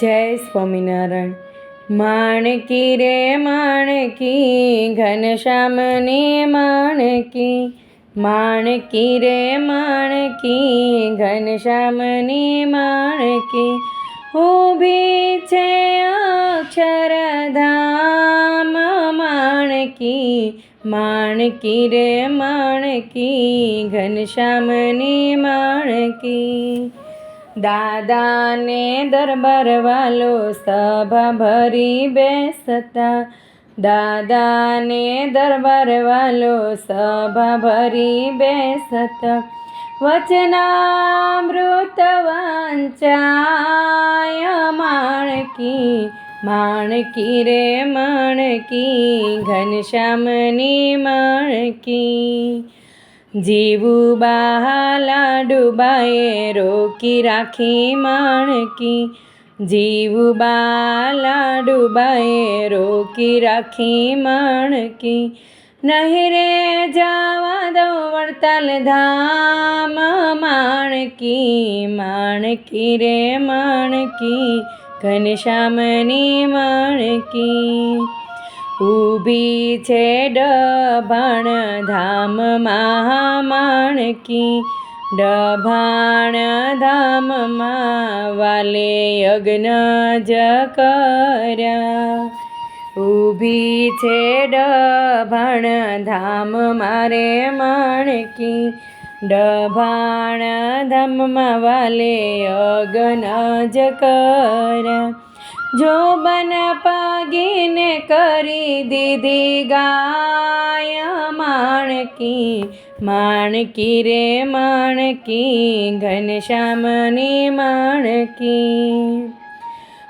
જય સ્વામિનારાયણ. માણકી રે, માણકી ઘનશ્યામની માણકી. માણકી રે, માણકી ઘનશ્યામની માણકી. ઊભી છે અક્ષરધામ માણકી. માણકી રે, માણકી ઘનશ્યામની માણકી. દાદાને દરબાર વાલો સભા ભરી બેસતા. દાદાને દરબાર વાલો સભા ભરી બેસતા. વચનામૃત વાંચાય માણકી માણકી રે માણકી, ઘનશ્યામની માણકી. જીવું બહાલા ડુબાએ રોકી રાખી માણકી. જીવું બાલા ડુબાએ રોકી રાખી માણકી. નહીં રે જાવા દો વડતાલ ધામ માણકી. માણકી રે માણકી ઘનશ્યામની માણકી. ઊભી છે ડભાણ ધામ મહામાણકી. ડભાણ ધામમાં વાલે યજ્ઞ જ કર્યા. ઊભી છે ડભાણ ધામ મારે માણકી. ડભાણ ધામમાં વાલે યજ્ઞ જ કર્યા. જો બન પાગીને કરી દીધી ગાય માણકી માણકી રે માણકી ઘનશ્યામની માણકી.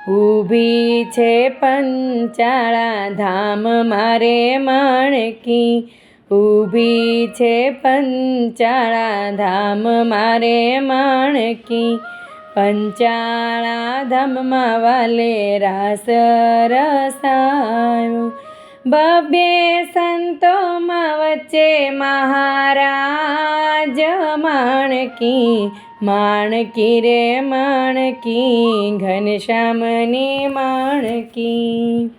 ઊભી છે પંચાળા ધામ મારે માણકી, ઊભી છે પંચાળા ધામ મારે માણકી. પંચાળા ધમમાં વાલે રાસ રસાયો. ભવ્ય સંતોમાં વચ્ચે મહારાજ માણકી માણકી રે માણકી ઘનશ્યામની માણકી.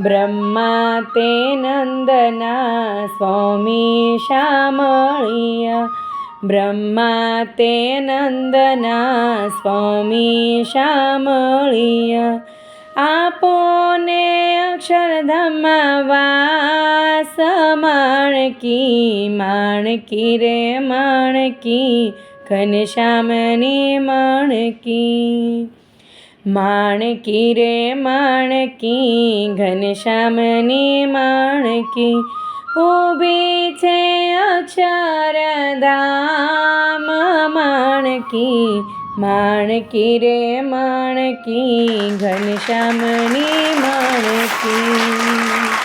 બ્રહ્મા તે નંદના, સ્વામી શામળિયા બ્રહ્મા તે નંદના સ્વામી શામળિયા. આપોને અક્ષરધામમાં વાસ માણકી માણકી રે, માણકી ઘનશ્યામની માણકી. માણકી રે, માણકી ઘનશ્યામની માણકી. ઊભી છે અક્ષરધામ માણકી માણકી રે માણકી ઘનશ્યામની માણકી.